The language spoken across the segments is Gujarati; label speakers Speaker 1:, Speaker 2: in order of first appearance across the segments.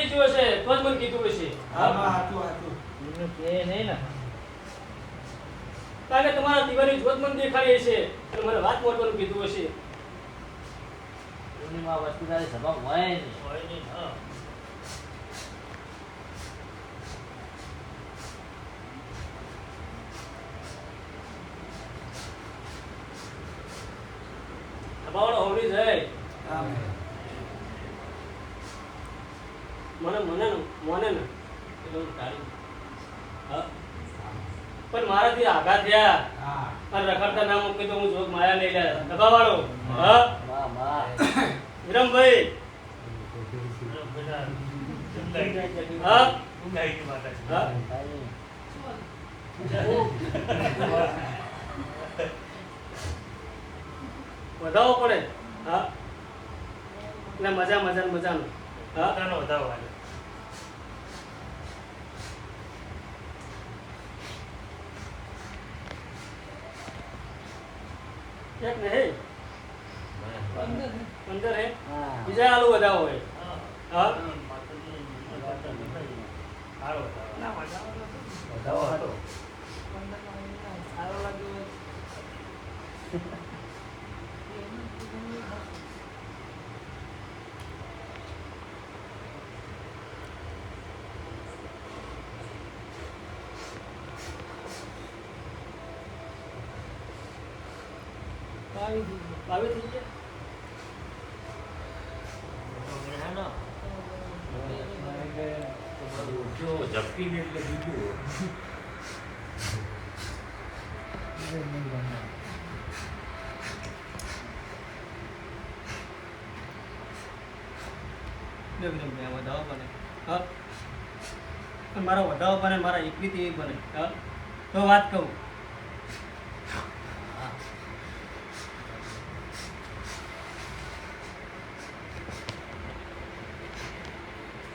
Speaker 1: થઈ ગયો છે તો જ મને કીધું હશે
Speaker 2: હા હા હાચું હાચું.
Speaker 3: એનું કે નહીં ને.
Speaker 1: કારણ કે તમારા દીવાની જોત મને દેખાડી હશે અને મને વાત મોટવાનું કીધું હશે.
Speaker 3: પૂર્ણિમા વસ્તુ તારી સભા હોય નહીં
Speaker 1: હોય નહીં, હા. સભાવાળો હોવડી જાય
Speaker 2: હા
Speaker 1: મને મને ને મને ને એટલે હું ટાળી. હા પણ મારાથી આઘાત થયા
Speaker 2: હા
Speaker 1: અને રખડતા ના મૂકી તો હું જોગ માયા લઈ વાળો હા? વિરમભાઈ. હા? હા? વધાવો પડે. હા? એટલે મજા મજા મજાનું. હા? એક નહીં. પંદર હે? બીજા આલુ બધા હોય હા?
Speaker 3: વધાવો હતો.
Speaker 1: બાવી થઈ ગયા?
Speaker 4: ઝપકીને એટલે બીજું
Speaker 1: વધાવો બને હા. પણ મારો બને મારા એકવીથી એક બને. હા. તો વાત કહું.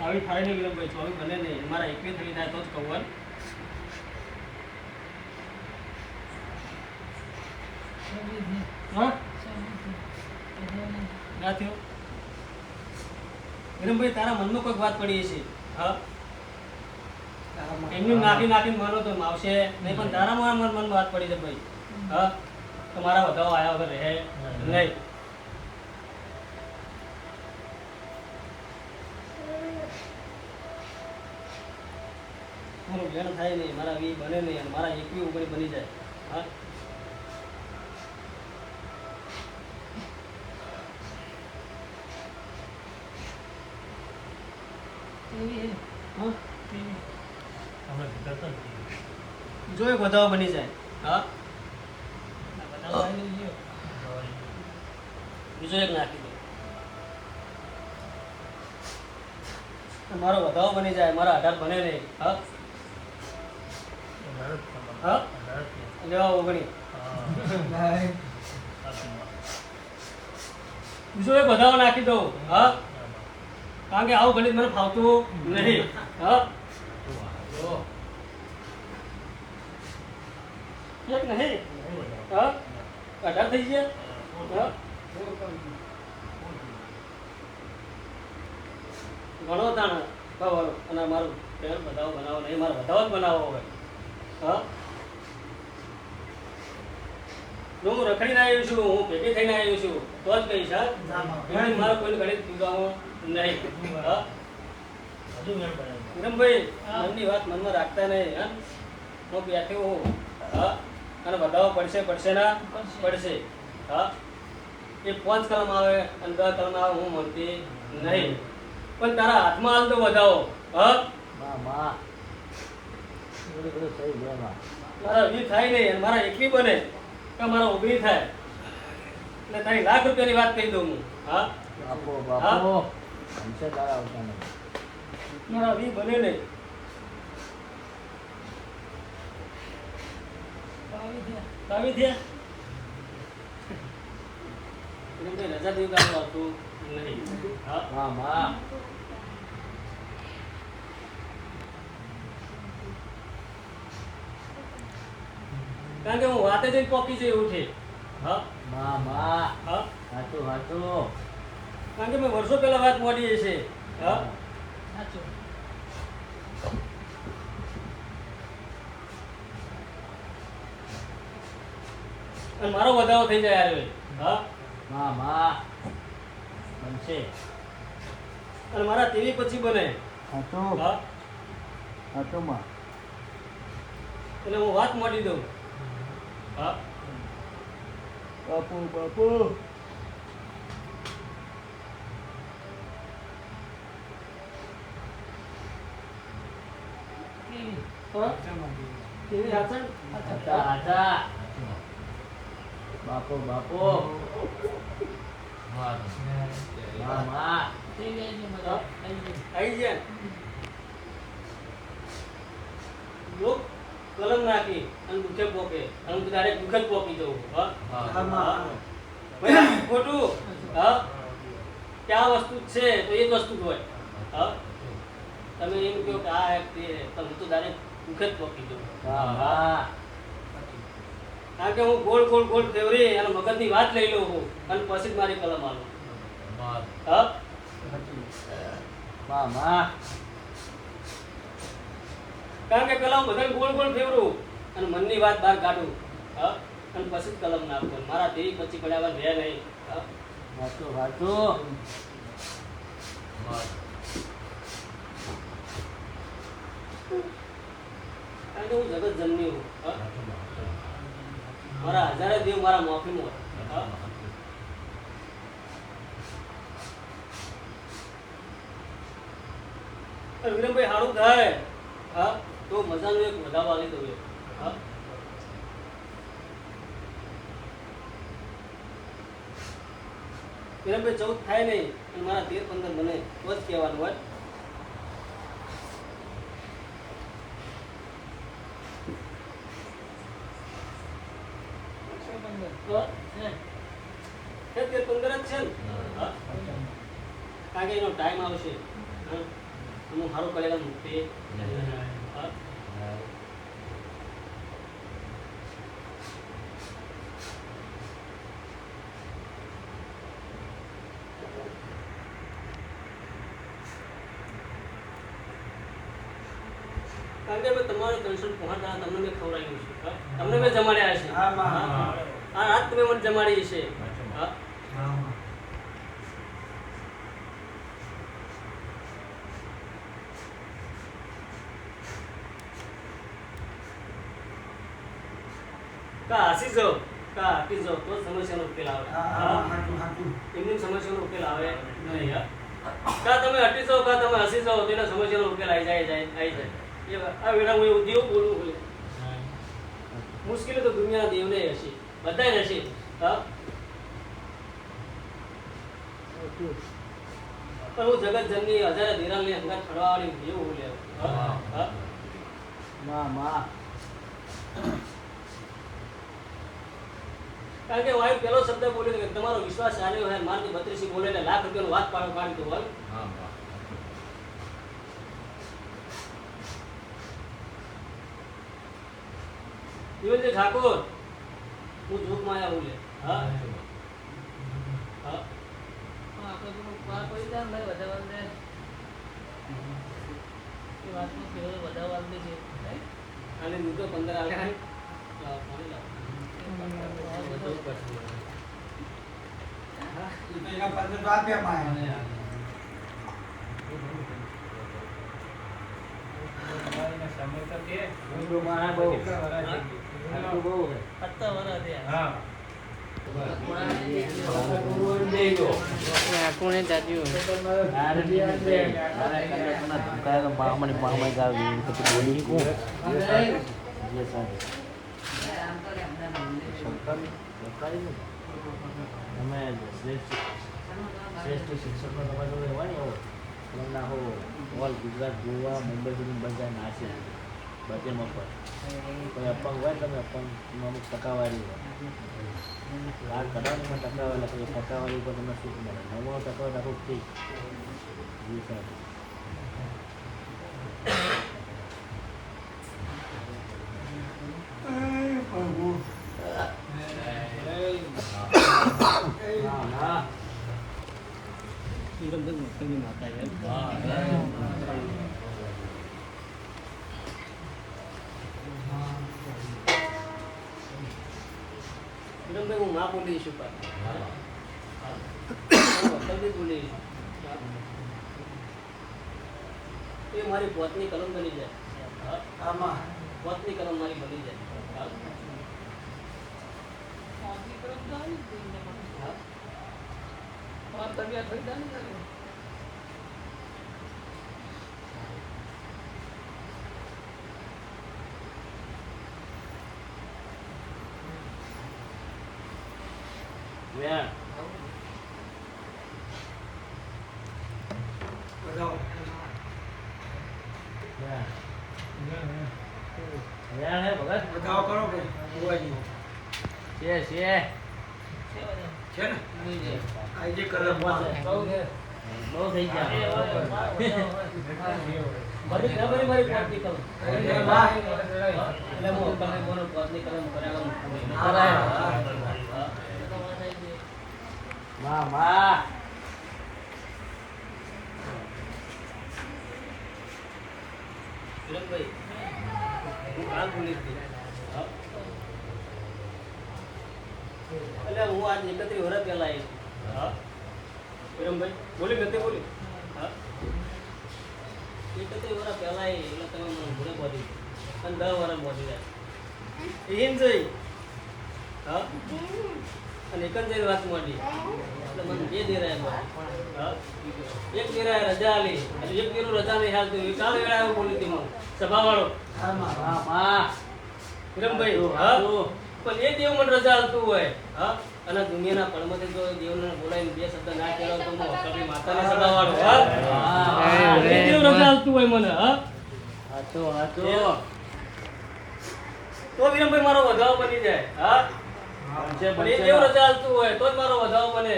Speaker 1: આવી થાય નહીં વિરમભાઈ ચોવી બને નહીં મારા એકવી થઈ થાય તો જ. હા? ના થયો? વિરમભાઈ તારા મનમાં કોઈક વાત પડી છે હા? એમની નાખી નાખીને માનો તો આવશે નહીં પણ તારા મન મન મન વાત પડી છે ભાઈ. હા? તમારા વધાવો આવ્યા વગર રહે. નહીં. મારું વેણ થાય નહીં મારા વી બને નહીં અને મારા એકવી ઉગડી બની જાય. હા. હા. વધાવો બની જાય. હા. બીજો એક નાખી દે. મારો વધાવો બની જાય મારા આધાર બને નહીં. હા. લેવા એક વધાવો નાખી દઉં, હા? કારણ કે આવું ગણિત મને ફાવતું નહીં, હા? નહીં, હા? અઢાર થઈ ગયા, હા? ઘણો તાણ બરાબર અને મારું પહેલ બધાઓ બનાવો, નહીં, મારે બતાવો જ બનાવો હોય હા? જો હું રખડીને આવ્યો છું હું ભેગી થઈને આવ્યો છું. તો જ કહીશ હા? મારો કોઈ કોઈને ગણિત પીવાનું નહીં. હા? વિરમભાઈ મનની વાત મનમાં રાખતા નહીં હા? હું બેઠો હું હા? અને બધાઓ પડશે પડશે ના? પડશે. હા? એ પાંચ કલમ આવે અને દસ કલમ આવે હું મળતી નહીં. પણ તારા હાથમાં હાલ તો વધાવો હા? મારા વી થાય નહીં મારા એકલી બને. કે મારા ઊભી થાય. એટલે તારી લાખ રૂપિયાની વાત કહી દઉં હું. હા?
Speaker 3: બાપો બાપો. હંસે તારા આવતા નહીં.
Speaker 1: મારા વી બને નહીં. આવી થયા? રજા દેવું કામ આવતું નહીં હા
Speaker 3: માં.
Speaker 1: કારણ કે હું વાતે જઈને પોકી જઈ એવું છે હા?
Speaker 3: મા મા.
Speaker 1: હા?
Speaker 3: હાચું હાચું.
Speaker 1: કારણ કે મેં વર્ષો પહેલા વાત મોડી છે હા?
Speaker 3: સાચું
Speaker 1: અને મારો વધારો થઈ જાય યાર. હા?
Speaker 3: મા મા. બનશે.
Speaker 1: અને મારા તેવી પછી બને.
Speaker 3: સાચું
Speaker 1: હા?
Speaker 3: તો માં.
Speaker 1: એટલે હું વાત મોડી દઉં. હા.
Speaker 3: બાપુ બાપુ. બાપો બાપો.
Speaker 1: આવી લોક કલમ નાખી અને દુખે પોકે. અને હું તારે દુઃખ જ પોકી દઉં હા? હા. ખોટું? હા? કે આ વસ્તુ છે તો એ જ વસ્તુ હોય. હા? તમે એમ કહો કે આ એક તે તો હું તો તારે દુઃખ જ પોકી
Speaker 3: માં
Speaker 1: કારણ કે હું ગોળ ગોળ ગોળ ફેવરી અને મગજની વાત લઈ લઉં છું અને પછી જ મારી કલમ આવું હા?
Speaker 3: માં માં
Speaker 1: કારણ કે પેલા હું બધાને ગોળ ગોળ ફેરવું અને મનની વાત બહાર કાઢું. હા? અને પછી જ કલમ નાખું. મારા દેવી પછી પડ્યા રહે નહીં.
Speaker 3: વાંચો વાંચો.
Speaker 1: કારણ કે હું જગત જન્મી હું. મારા હજારે દેવ મારા મોફીમાં હોય હા? વિરમભાઈ સારું થાય. હા? તો મજાનું એક વધાવા આલી દઉં. હા? ચૌદ થાય નહીં અને મારા તેર પંદર મને તો જ કહેવાનું હોય. તેર પંદર જ છે ને? કારણ કે એનો ટાઈમ આવશે. હું? સારું કરેલા મુક્તિ હા મેં તમારું દર્શન પહોંચતા તમને મેં ખવડાવ્યું છે. તમને મેં જમાડ્યા છે.
Speaker 2: હા,
Speaker 1: હા?
Speaker 2: હા.
Speaker 1: આ રાત તમે મને જમાડી છે. હા? કા હસી જાઓ કા હસી જાઓ તો સમસ્યાનો ઉકેલ આવે. હા? એમની સમસ્યાનો ઉકેલ આવે. નહીં કા તમે હટી જાઓ કા તમે હસી જાઓ તો એના સમસ્યાનો ઉકેલ આવી જાય જાય આવી જાય. આ વેળા હું એવું દેવ બોલું બોલું મુશ્કેલી તો દુનિયાના દેવને હશે. બધાય હશે. હા. પણ હું જગત જનની હજારે ધીરાલની અંગાત ફરવાવાળી દેવ બોલે હા. હા.
Speaker 3: માં માં
Speaker 1: કારણ કે વાયુ પેલો શબ્દ બોલ્યો કે તમારો વિશ્વાસ આવ્યો હોય મારથી બત્રીસી બોલે લાખ રૂપિયાનો વાત પાડો દો હોય જીવનજી ઠાકોર હું
Speaker 3: ઊંધું માં બહુ સાચું બહુ છે
Speaker 1: સત્તર વર્ષ થયા
Speaker 3: તારે બી આ છે. તારે કલાકના ધમકાયા તો મામણી મામણી ગાવી પછી બોલી કોણ? તમે શ્રેષ્ઠ શ્રેષ્ઠ તમારે જોડે હોય ને તમે ઓલ ગુજરાત ગોવા મુંબઈ સુધી બધા નાશે બધે મફત કોઈ અપંગ હોય તમે અપંગ અમુક ટકાવારી હોય. કાર કઢાવવાની પણ ટકાવારી લખે ટકાવારી ઉપર તમને શું મળે નવ્વાણું ટકા રાખો ઠીક જી સાહેબ. những video
Speaker 1: માતા વિરમભાઈ હું ના બોલી છું પણ વકલથી બોલી છું એ મારી પોતની કલમ બની જાય?
Speaker 2: આમાં.
Speaker 1: પોતની કલમ મારી બની જાય. હા? હા?
Speaker 3: વેણ
Speaker 2: બતાવો
Speaker 3: વેણ વેણ હે ભગત
Speaker 2: બતાવો કરો ભાઈ બુવાજી
Speaker 3: છે છે
Speaker 2: છે ને આ જે કલરમાં
Speaker 3: બહુ થઈ ગયા
Speaker 1: બધી ખબર મારી પોતની કલમ
Speaker 2: અરે વાહ.
Speaker 1: એટલે હું વકલને બોલું પોતની કલમ કરાવવાનું
Speaker 2: કરાય.
Speaker 1: હા.
Speaker 3: માં માં
Speaker 1: વિરમભાઈ હું કાલ બોલી હતી એટલે હું આજ એકત્રીસ વર્ષ પહેલા આવી હા વિરમભાઈ બોલી નથી બોલી હા એકત્રીસ વર્ષ પહેલા આવી એટલે તમે મને ભૂલે પહોંચી અને દસ વર્ષ પહોંચી જાય એમ જઈ હા અને એક જ જઈ વાત મોડી. એટલે મને બે દેરાય એક દેરાય રજા આલી અને એક દેરો રજા નહીં હાલતું. એ કાલ વેળા આવ્યો બોલી હતી સભાવાળો.
Speaker 2: આમાં
Speaker 3: માં માં
Speaker 1: વિરમભાઈ હા પણ એ દેવ મને રજા હાલતું હોય હા? અને દુનિયાના પડમાંથી જો દેવને બોલાવીને બે શબ્દ ના કહેવાય તો હું કભી માતાને સભાવાળો હા? એ દેવ રજા હાલતું હોય મને હા?
Speaker 3: હાચો હાચો.
Speaker 1: તો વિરમભાઈ મારો વધાવો બની જાય હા? પણ એ
Speaker 3: બનશે
Speaker 1: દેવ હોય તો જ મારો વધાવો બને.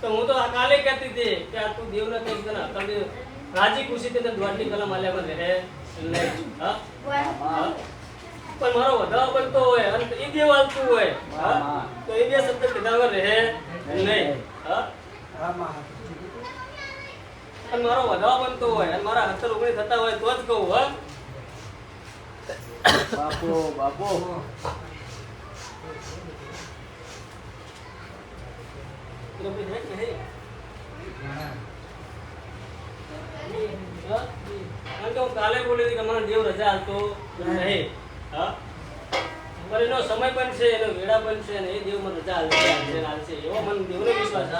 Speaker 1: તો હું તો આ કાલે કહેતી હતી કે આ તું દેવને રાજી ખુશી તને દ્વારની કલમ આલ્યા મને રહે. નહીં હા? હા. પણ મારો વધારો બનતો હોય અને એ દેવ હાલતું હોય હા. તો એ બે શબ્દ કીધા વગર રહે. નહીં હા? અને મારો વધારો બનતો હોય અને મારા હસ્તર ઉગણી થતા હોય તો જ કહું હા?
Speaker 3: બાપો બાપુ.
Speaker 1: કાલે બોલી કે મને દેવ રજા હાલતો નહીં હા? પણ એનો સમય પણ છે એનો વેળા પણ છે અને એ દેવ મને રજા હાલશે હાલશે એવો મને દેવનો વિશ્વાસ છે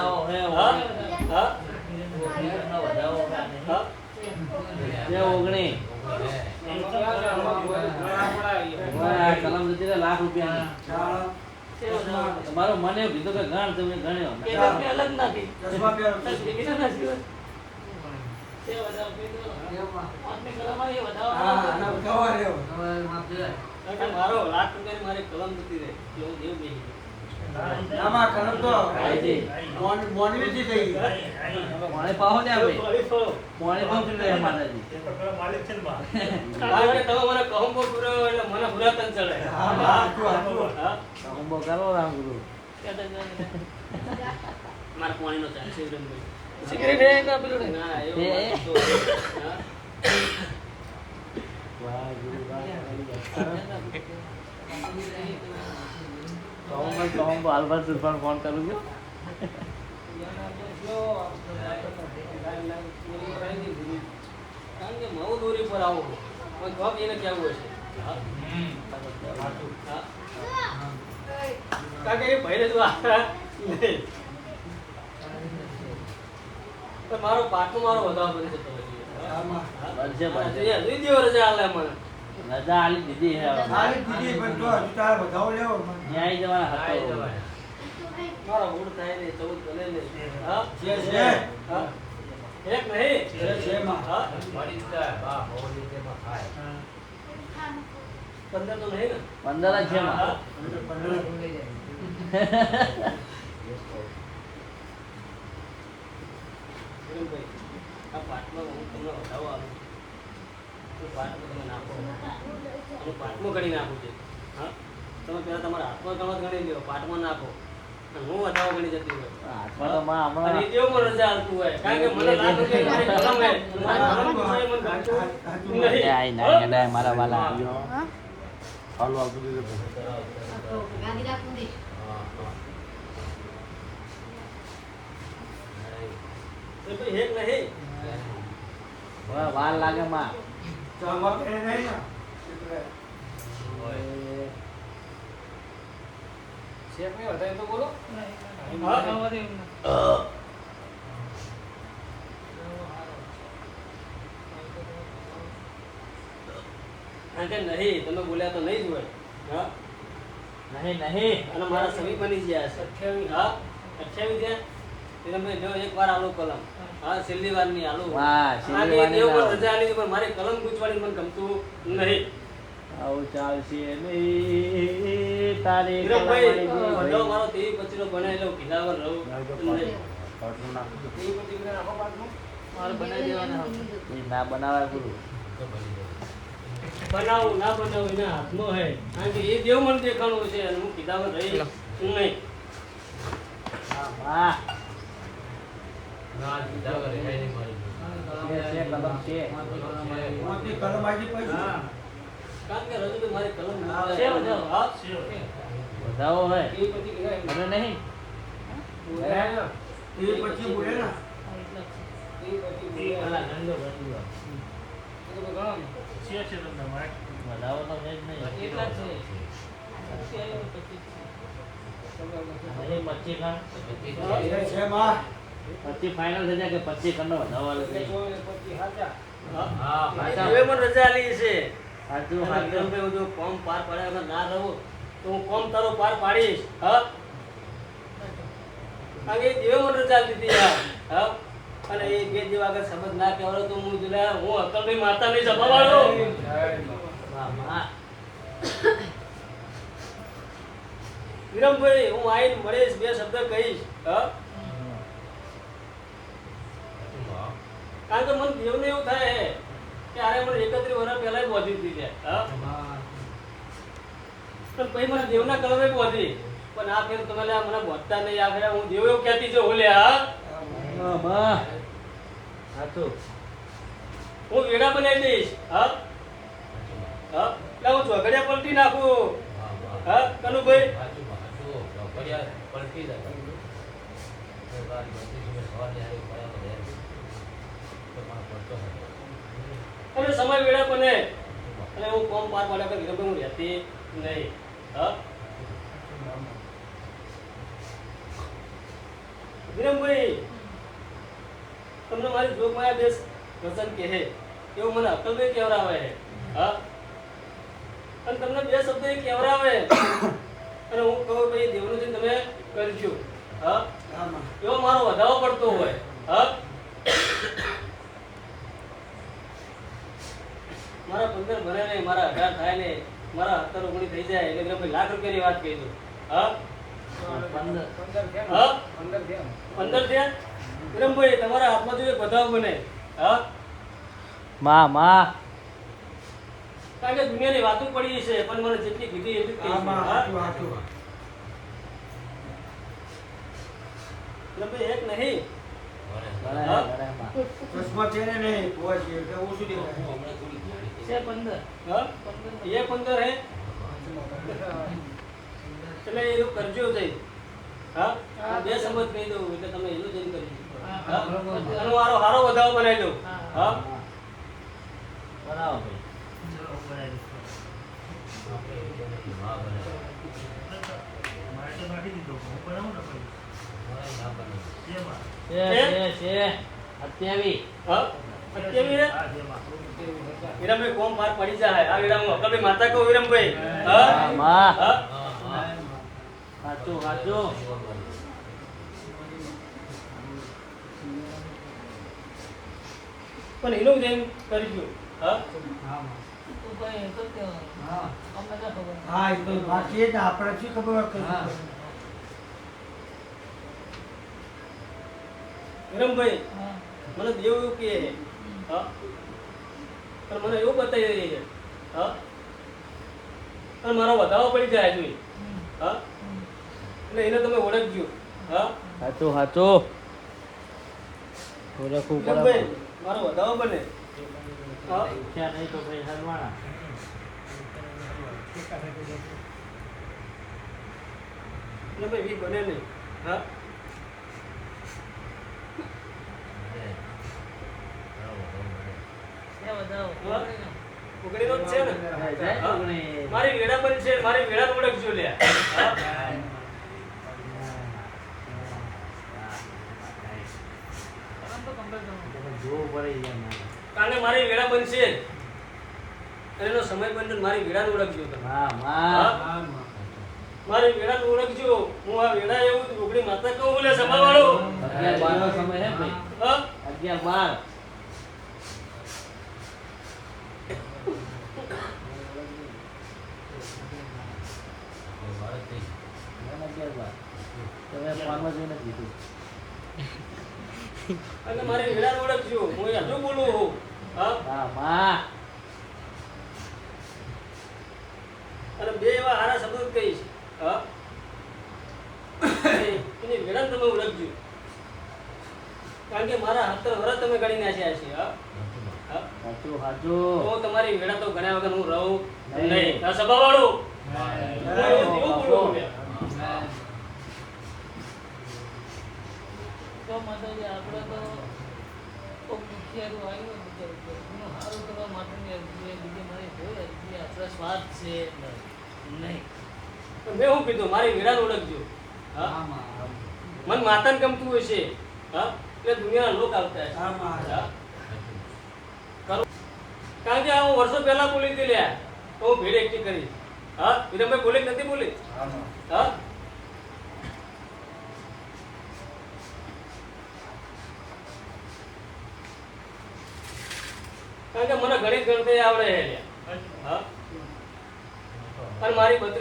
Speaker 3: હા?
Speaker 1: હા. હા
Speaker 3: ઓગણી. લાખ રૂપિયાની તમારું મને એવું કીધું કે ગણ તમે ગણ્યો
Speaker 1: અલગ નથી મારો લાખ રૂપિયા મારી કલમ જતી રહે. એવું હું
Speaker 2: આમાં કલમ તો
Speaker 3: આઈજી.
Speaker 2: મોન- મોનવીથી થઈ મોણે
Speaker 3: પાણી પાહો ને ભાઈ
Speaker 1: ફરી ફરો.
Speaker 3: પાણી પાહો પીવડાવે માતાજી
Speaker 1: કારણ કે તમે મને કહંબો પૂર્યો એટલે મને પુરાતન ચડે
Speaker 2: હા, હા?
Speaker 3: અંબો કરો રામ ગુરુ
Speaker 1: મારે પાણીનો ચાલ છે વિરમભાઈ.
Speaker 5: સિગરેટ હે ના પેલું?
Speaker 1: ના, એવો
Speaker 3: ગુરુ
Speaker 1: વાત તો- હા?
Speaker 3: કહુંબો કહુંબો ફોન કરું છું
Speaker 1: કારણ કે મઉ દોરી પર આવો પણ કોક એને કેવું હશે હા? હા? કારણ કે એ ભાઈ જ. મારો પાકું મારો વધારો બની જતો હોય છે.
Speaker 2: આમાં.
Speaker 1: હા?
Speaker 3: બનશે,
Speaker 1: રજા આલે મને
Speaker 3: આલી દીધી
Speaker 2: પણ તો હજુ તારે વધાવો લેવો
Speaker 3: ન્યાય જવાના હતો
Speaker 1: મારો મૂળ થાય ને ચૌદ ભલે નહીં હા?
Speaker 2: છે, છે.
Speaker 1: હા? એક નહીં.
Speaker 2: છે, છે માં.
Speaker 1: હા? પંદર તો નહીં ને?
Speaker 3: પંદર જ છે
Speaker 1: હા.
Speaker 3: માં.
Speaker 1: વિરમભાઈ, આ પાટમાં હું તમને વધાવો આપું. તો નાખો પાટમાં ગણી નાખું છે. હા? તમે પહેલાં તમારા હાથમાં ગણવા ગણી લો પાઠમાં નાખો. હું વધારો ગણી જતી હોય. અને આવતું હોય. કારણ
Speaker 3: વાલ લાગે માં.
Speaker 2: ચમક એ નહીં ને એટલે
Speaker 1: શેક નહીં વધારે તો બોલો કે નહીં તમે બોલ્યા તો નહીં જ હોય હા?
Speaker 3: નહીં નહીં
Speaker 1: અને મારા સમી બની ગયા છે અઠ્યાવીસ? હા. અઠ્યાવીસ ગયા એટલે મેં જો એક વાર આલો કલમ. હા આલું
Speaker 3: વાહ,
Speaker 1: પર. રજા આલી પણ મારે કલમ ગૂંચવાડી મને ગમતું નહીં.
Speaker 3: આવું ચાલશે નહીં તારી
Speaker 1: બધો મારો તેવી રહું?
Speaker 5: મારે બનાવી દેવાના
Speaker 3: ના બનાવાય
Speaker 4: બની
Speaker 1: બનાવું ના બનાવું એના હાથમાં હે કારણ કે એ દેવ મને દેખાણું છે અને હું કિલ્લાવર રહી નહીં.
Speaker 3: હા
Speaker 4: ના,
Speaker 1: હા
Speaker 3: વધાવો
Speaker 1: કહેવાય.
Speaker 3: મને નહીં
Speaker 2: એ પછી બોલે ને.
Speaker 3: વધાવો તો છે જ નહીં
Speaker 5: એટલા છે. અત્યારે પચીસ.
Speaker 3: નહીં પચી ખાન
Speaker 2: એ છે માં
Speaker 3: પચી ફાઇનલ થઈ જાય કે પચી
Speaker 1: કરનો પચી હાચા. હા.
Speaker 4: હા,
Speaker 1: એ
Speaker 3: હાચા.
Speaker 1: મને રજા આલી છે
Speaker 3: સાચું
Speaker 1: અને વિક્રમભાઈ હું જો કોમ પાર પાડ્યા વગર ના રહું તો હું કોમ તારો પાર પાડીશ હા કે એ દેવે મને રજા લીધી હા અને એ બે દેવ આગળ શબ્દ ના કહેવાય તો હું જોયા હું અકલભાઈ માતા નહીં સભાવાળો
Speaker 3: વાળો.
Speaker 1: વિરમભાઈ હું આઈને મળીશ બે શબ્દ કહીશ હા. કારણ કે મને દેવને એવું થાય હે કે આરે મને એકત્રીસ વર્ષ પહેલા જ બોધી હતી પણ પછી મને દેવના કલમે બોધી. પણ આ ફેર તમે મને બોધતા નહીં આ ફેર હું દેવ એવું કહેતી છું ઓલે હા?
Speaker 3: હા,
Speaker 1: વેડા બનાવી દઈશ હા? હા? હું ઝઘડિયા પલટી નાખું.
Speaker 4: હા,
Speaker 1: કનુભાઈ?
Speaker 4: પલટી તમે
Speaker 1: સમય વેડા બને અને હું કોમ પાર પાડ્યા પર વિરમભાઈ હું રહેતી નહીં. હા? વિરમભાઈ તમને મારી જોગ માયા બેસ વચન કહે એવું મને અકલભાઈ કહેવરાવે છે. હા? અને તમને બે શબ્દ એ કહેવરાવે અને હું કહું ભાઈ દેવનું જે તમે કરજો. હા? એવો મારો વધાવો પડતો હોય. હા? મારા પંદર ભરે નહીં મારા અઢાર થાય ને મારા સત્તર ઓગણીસ થઈ જાય એટલે ભાઈ લાખ રૂપિયાની વાત કહી દઉં હા?
Speaker 3: પંદર.
Speaker 1: થયા વિરમભાઈ તમારા હાથમાં જો એક વધાવો બને હા?
Speaker 3: માં માં.
Speaker 1: કારણ કે દુનિયાની વાતો પડી છે પણ મને જેટલી કીધી એટલી
Speaker 2: કહી
Speaker 1: વિરમભાઈ એક નહીં.
Speaker 2: ચશ્મા છે ને નહીં એટલે દેખાય
Speaker 4: જાડી
Speaker 5: છે પંદર.
Speaker 1: હા?
Speaker 5: પંદર
Speaker 1: એ પંદર હે? એટલે એવું કરજો જઈ હા?
Speaker 5: હા.
Speaker 1: બે સમજ કહી દઉં એટલે તમે એનું જઈને મારો હારો વધારો બનાવી દઉં.
Speaker 5: હા.
Speaker 3: બનાવો ભાઈ.
Speaker 4: હા, ના બને.
Speaker 1: વિરમભાઈ કોમ પાર પડી જાય
Speaker 3: હા, માં
Speaker 1: હા
Speaker 4: હા, હા.
Speaker 3: સાચું સાચું
Speaker 1: પણ એનું જઈને કરજો હા
Speaker 2: શું ખબર હોય કશું
Speaker 5: હા.
Speaker 2: ખબર.
Speaker 1: વિરમભાઈ મને દેવ એવું કહે. હા. પણ મને એવું બતાવી રહી છે. હા. અને મારો વધાવો પડી જાય હજુ હા. એટલે એને તમે ઓળખજો. હા.
Speaker 3: સાચું સાચું ઓળખવું પડે
Speaker 1: મારો. વધાવો બને. હા.
Speaker 3: નહીં તો ભાઈ હલવાના.
Speaker 1: એટલે ભાઈ બને નહીં. હા. મારી વેડા એનો સમય બંધન મારી વેડાને ઓળખજો મારી. વેડાને ઓળખજો હું આ વેળા એવું ઉગડી માતા કહું લે
Speaker 3: સમાવાળો 11 12 સમય હે. ભાઈ તમે ફોનમાં જોઈને જ કીધું
Speaker 1: અને મારી વેડાને ઓળખજો હું યાદુ બોલું છું હા?
Speaker 3: હા?
Speaker 1: અને બે એવા હારા શબ્દો કહીશ. હા? એ- એની તમે ઓળખજો. કારણ કે મારા હાથર વરસ તમે ગણી નાખ્યા છે હા?
Speaker 3: સાચું સાચું.
Speaker 1: તો તમારી વેળા તો ગણ્યા વગર હું રહું
Speaker 3: નહીં.
Speaker 1: સભા આ હું છું.
Speaker 5: તો માતાજી આપણે તો કોક દુખિયારું આવ્યું હોય બીજા ઉપર. એનું સારું કરવા માટેની અરજી બીજી મારી કોઈ અરજી આપણા સ્વાર્થ છે નહીં
Speaker 1: મેં શું કીધું? મારી વેડાને ઓળખજો. હા? મન માતાને ગમતું હોય છે. હા? એટલે દુનિયાના લોક આવતા
Speaker 2: હા,
Speaker 1: હા? કારણ કે આ હું વર્ષો પહેલા બોલી હતી લ્યા. તો હું ભીડ એકઠી કરી. હા? વિરમભાઈ બોલે નથી બોલી હા? કારણ કે મને ગણિત ગણતરી આવડે છે. હા? અને મારી